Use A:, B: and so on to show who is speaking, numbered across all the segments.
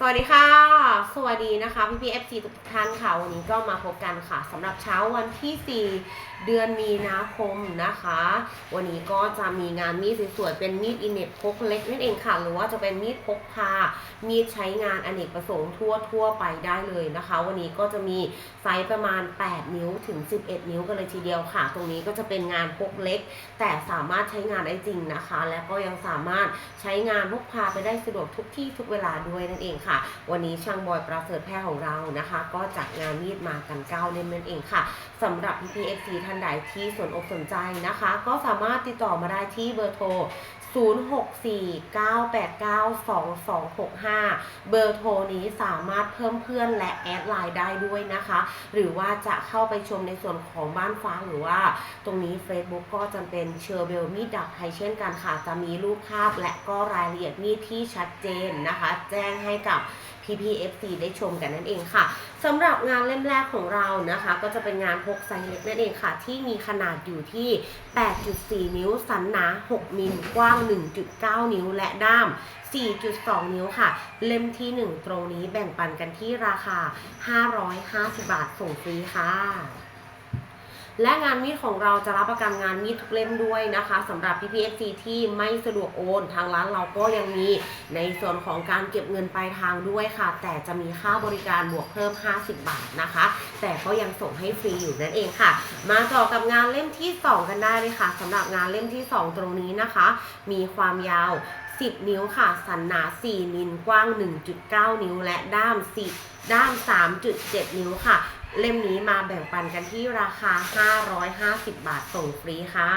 A: สวัสดีค่ะ สวัสดีนะคะพี่พีเอฟซีทุกท่านค่ะ วันนี้ก็มาพบกันค่ะสำหรับเช้าวันที่ 4 เดือนมีนาคมนะคะ วันนี้ก็จะมีงานมีดสวยๆเป็นมีดอินเน็ตพกเล็กนั่นเองค่ะ หรือว่าจะเป็นมีดพกพา มีดใช้งานอเนกประสงค์ทั่วทั่วไปได้เลยนะคะ วันนี้ก็จะมีไซส์ประมาณ 8 นิ้วถึง 11 นิ้วกันเลยทีเดียวค่ะ ตรงนี้ก็จะเป็นงานพกเล็ก แต่สามารถใช้งานได้จริงนะคะ และก็ยังสามารถใช้งานพกพาไปได้สะดวกทุกที่ทุกเวลาด้วยนั่นเองค่ะวันนี้ช่างบอยประเสริฐแพทย์ของเรานะคะ ก็จัดงานมีดมากัน9เล่มนั่นเองค่ะสำหรับ PPFC ท่านใดที่สนอกสนใจนะคะ ก็สามารถติดต่อมาได้ที่เบอร์โทร 0649892265 เบอร์โทรนี้สามารถเพิ่มเพื่อนและแอดไลน์ได้ด้วยนะคะ หรือว่าจะเข้าไปชมในส่วนของบ้านฟ้าหรือว่า ตรงนี้ Facebook ก็จะเป็นเชอร์เบลมีดดักไทยเช่นกันค่ะ จะมีรูปภาพและก็รายละเอียดมีดที่ชัดเจนนะคะ แจ้งให้กับ PPFC ได้ชมกันนั่นเองค่ะสำหรับงานเล่มแรกของเรานะคะ ก็จะเป็นงานพกไซส์เล็กนั่นเองค่ะ ที่มีขนาดอยู่ที่ 8.4 นิ้ว สันหนา 6 มิลกว้าง 1.9 นิ้วและด้าม 4.2 นิ้วค่ะ เล่มที่ 1 ตรงนี้แบ่งปันกันที่ราคา 550 บาทส่งฟรีค่ะ และงานมีดของเราจะรับประกันงานมีดทุกเล่มด้วยนะคะสำหรับ PPFC ที่ไม่สะดวกโอน ทางร้านเราก็ยังมีในส่วนของการเก็บเงินปลายทางด้วยค่ะ แต่จะมีค่าบริการบวกเพิ่ม 50 บาทนะคะ แต่ก็ยังส่งให้ฟรีอยู่นั่นเองค่ะ มาต่อกับงานเล่มที่ 2 กันได้เลยค่ะสำหรับงานเล่มที่ 2 ตรงนี้นะคะ มีความยาว 10 นิ้วค่ะ สันหนา 4 มิลกว้าง 1.9 นิ้วและด้าม 10ด้าม 3.7 นิ้วค่ะ เล่มนี้มาแบ่งปันกันที่ราคา 550 บาทส่งฟรีค่ะ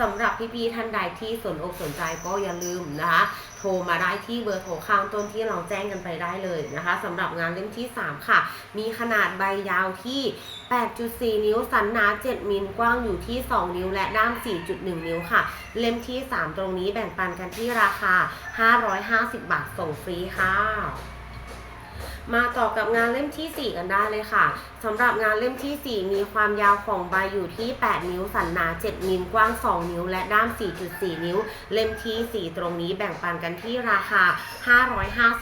A: สำหรับพี่ๆท่านใดที่สนอกสนใจก็อย่าลืมนะคะ โทรมาได้ที่เบอร์โทรข้างต้นที่เราแจ้งกันไปได้เลยนะคะสำหรับงานเล่มที่ 3 ค่ะ มีขนาดใบยาวที่ 8.4 นิ้ว สันหนา 7 มิลกว้างอยู่ที่ 2 นิ้ว และด้าม 4.1 นิ้วค่ะ เล่มที่ 3 ตรงนี้แบ่งปันกันที่ราคา 550 บาทส่งฟรีค่ะ มาต่อกับงานเล่มทีสี่ 4 กันได้เลยค่ะสำหรับงานเล่มทีสี่ 4 มีความยาวของใบอยู่ที่ 8 นิ้ว สันหนา7มิลกว้าง 2 นิ้ว และด้าม 4.4 นิ้ว เล่มทีสี่ 4 ตรงนี้แบ่งปันกันที่ราคา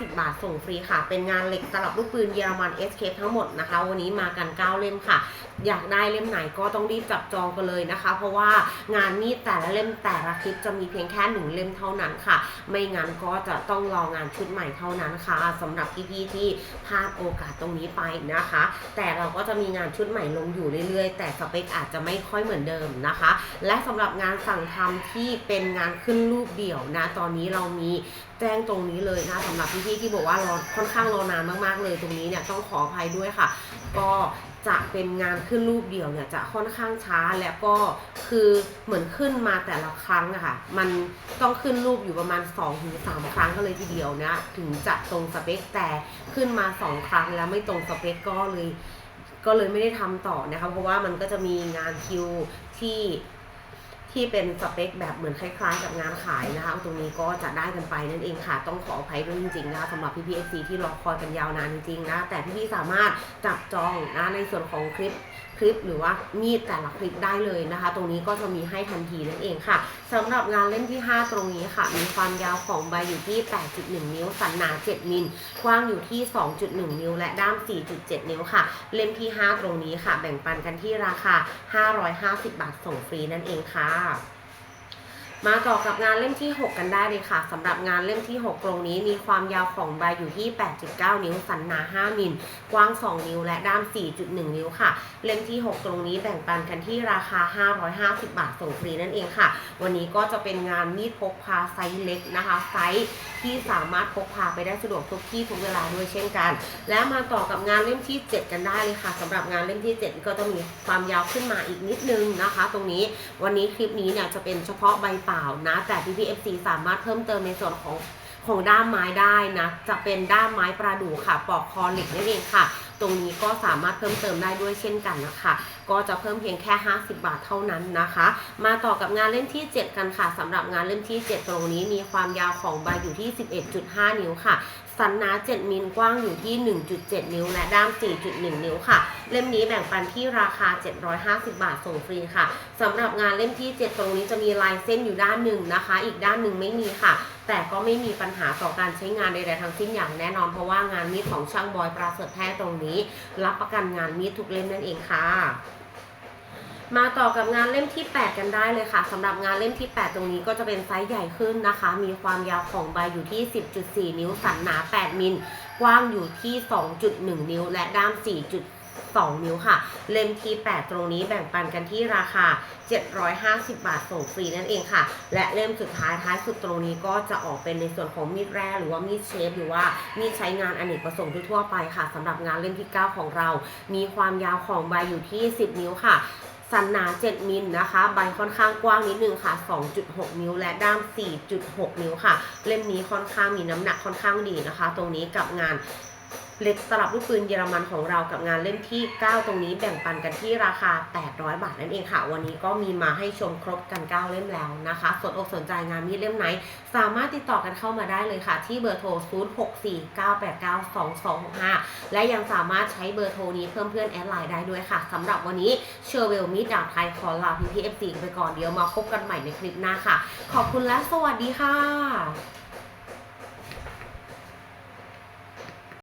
A: 550 บาทส่งฟรีค่ะ เป็นงานเหล็กตลับลูกปืนเยอรมัน Escape ทั้งหมดนะคะ วันนี้มากัน 9 เล่มค่ะ อยากได้เล่มไหนก็ต้องรีบจับจองกันเลยนะคะ เพราะว่างานมีดแต่ละเล่มแต่ละคลิปจะมีเพียงแค่หนึ่งเล่มเท่านั้นค่ะ ไม่งั้นก็จะต้องรองานชุดใหม่เท่านั้นค่ะสำหรับพี่ๆที่พลาดโอกาสตรงนี้ไปนะคะ แต่เราก็จะมีงานชุดใหม่ลงอยู่เรื่อยๆ แต่สเปคอาจจะไม่ค่อยเหมือนเดิมนะคะ และสำหรับงานสั่งทำที่เป็นงานขึ้นรูปเดี่ยวนะ ตอนนี้เรามีแจ้งตรงนี้เลยนะสำหรับพี่ๆที่บอกว่ารอค่อนข้างรอนานมากๆเลยตรงนี้เนี่ยต้องขออภัยด้วยค่ะ ก็ จะเป็นงานขึ้นรูปเดียวเนี่ยจะค่อนข้างช้าและก็คือเหมือนขึ้นมาแต่ละครั้งอะค่ะ มันต้องขึ้นรูปอยู่ประมาณ2อถึงสครั้งก็เลยทีเดียวนะ ถึงจะตรงสเปคแต่ขึ้นมา 2 ครั้งแล้วไม่ตรงสเปคก็เลย ก็เลยไม่ได้ทำต่อนะคะ เพราะว่ามันก็จะมีงานคิวที่ ที่เป็นสเปคแบบเหมือนคล้าย ๆ กับงานขายนะคะ ตรงนี้ก็จะได้กันไปนั่นเองค่ะ ต้องขออภัยด้วยจริงๆนะคะสำหรับพี่พีเอฟซีที่รอคอยกันยาวนานจริงๆนะ แต่พี่ๆสามารถจับจองนะในส่วนของคลิป คลิปหรือว่ามีดแต่ละคลิปได้เลยนะคะ ตรงนี้ก็จะมีให้ทันทีนั่นเองค่ะสำหรับงานเล่มที่ 5 ตรงนี้ค่ะ มีความยาวของใบอยู่ที่ 8.1 นิ้ว สันหนา 7 มิล กว้างอยู่ที่ 2.1 นิ้ว และด้าม 4.7 นิ้วค่ะ เล่มที่ 5 ตรงนี้ค่ะ แบ่งปันกันที่ราคา 550 บาทส่งฟรีนั่นเองค่ะ มาต่อกับงานเล่มที่ 6 กันได้เลยค่ะสำหรับงานเล่มที่6ตรงนี้มีความยาวของใบอยู่ที่ 8.9 นิ้ว สันหนา 5 มิล กว้าง 2 นิ้ว และด้าม 4.1 นิ้วค่ะ เล่มที่6ตรงนี้แบ่งปันกันที่ราคา 550 บาทส่งฟรีนั่นเองค่ะ วันนี้ก็จะเป็นงานมีดพกพาไซส์เล็กนะคะ ไซส์ที่สามารถพกพาไปได้สะดวกทุกที่ทุกเวลาด้วยเช่นกัน และมาต่อกับงานเล่มที่ 7 กันได้เลยค่ะสำหรับงานเล่มที่ 7 ก็จะมีความยาวขึ้นมาอีกนิดนึงนะคะ ตรงนี้วันนี้คลิปนี้เนี่ยจะเป็นเฉพาะใบเปล่านะแต่ PPFC สามารถเพิ่มเติมในส่วนของของด้ามไม้ได้นะ จะเป็นด้ามไม้ประดู่ค่ะ ปอกคอเหล็กนั่นเองค่ะตรงนี้ก็สามารถเพิ่มเติมได้ด้วยเช่นกันนะคะ ก็จะเพิ่มเพียงแค่ 50 บาทเท่านั้นนะคะ มาต่อกับงานเล่มที่ 7 กันค่ะสำหรับงานเล่มที่ 7 ตรงนี้มีความยาวของใบอยู่ที่ 11.5 นิ้วค่ะสันหนา 7 มิลกว้างอยู่ที่ 1.7 นิ้ว และด้าม 4.1 นิ้วค่ะ เล่มนี้แบ่งปันที่ราคา 750 บาทส่งฟรีค่ะสำหรับงานเล่มที่ 7 ตรงนี้จะมีลายเส้นอยู่ด้านหนึ่งนะคะ อีกด้านหนึ่งไม่มีค่ะ แต่ก็ไม่มีปัญหาต่อการใช้งานใดๆทั้งสิ้นอย่างแน่นอนเพราะว่างานมีดของช่างบอยปราเสริฐแท้ตรงนี้รับประกันงานมีดทุกเล่มนั่นเองค่ะ มาต่อกับงานเล่มที่ 8 กันได้เลยค่ะสำหรับงานเล่มที่ 8 ตรงนี้ก็จะเป็นไซส์ใหญ่ขึ้นนะคะ มีความยาวของใบอยู่ที่ 10.4 นิ้วสันหนา 8 มิลกว้างอยู่ที่ 2.1 นิ้ว และด้าม 2 นิ้วค่ะ เล่มที่ 8 ตรงนี้แบ่งปันกันที่ราคา 750 บาทส่งฟรีนั่นเองค่ะ และเล่มสุดท้ายท้ายสุดตรงนี้ก็จะออกเป็นในส่วนของมีดแร่หรือว่ามีดเชฟหรือว่ามีดใช้งานอเนกประสงค์ทั่วไปค่ะสำหรับงานเล่มที่ 9 ของเรา มีความยาวของใบอยู่ที่ 10 นิ้วค่ะสันหนา 7 มิลนะคะ ใบค่อนข้างกว้างนิดนึงค่ะ 2.6 นิ้ว และด้าม 4.6 นิ้วค่ะ เล่มนี้ค่อนข้างมีน้ำหนักค่อนข้างดีนะคะ ตรงนี้กับงาน เล็กตลับลูกปืนเยอรมันของเรากับงานเล่มที่ 9 ตรงนี้แบ่งปันกันที่ราคา 800 บาทนั่นเองค่ะ วันนี้ก็มีมาให้ชมครบกัน 9 เล่มแล้วนะคะ สนอกสนใจงานมีดเล่มไหน สามารถติดต่อกันเข้ามาได้เลยค่ะ ที่เบอร์โทร 0649892265 และยังสามารถใช้เบอร์โทรนี้เพิ่มเพื่อนแอดไลน์ได้ด้วยค่ะสำหรับวันนี้เชอร์เวลมีดดาบไทยขอลาพี่พีเอฟซีไปก่อนเดี๋ยวมาพบกันใหม่ในคลิปหน้าค่ะ ขอบคุณและสวัสดีค่ะ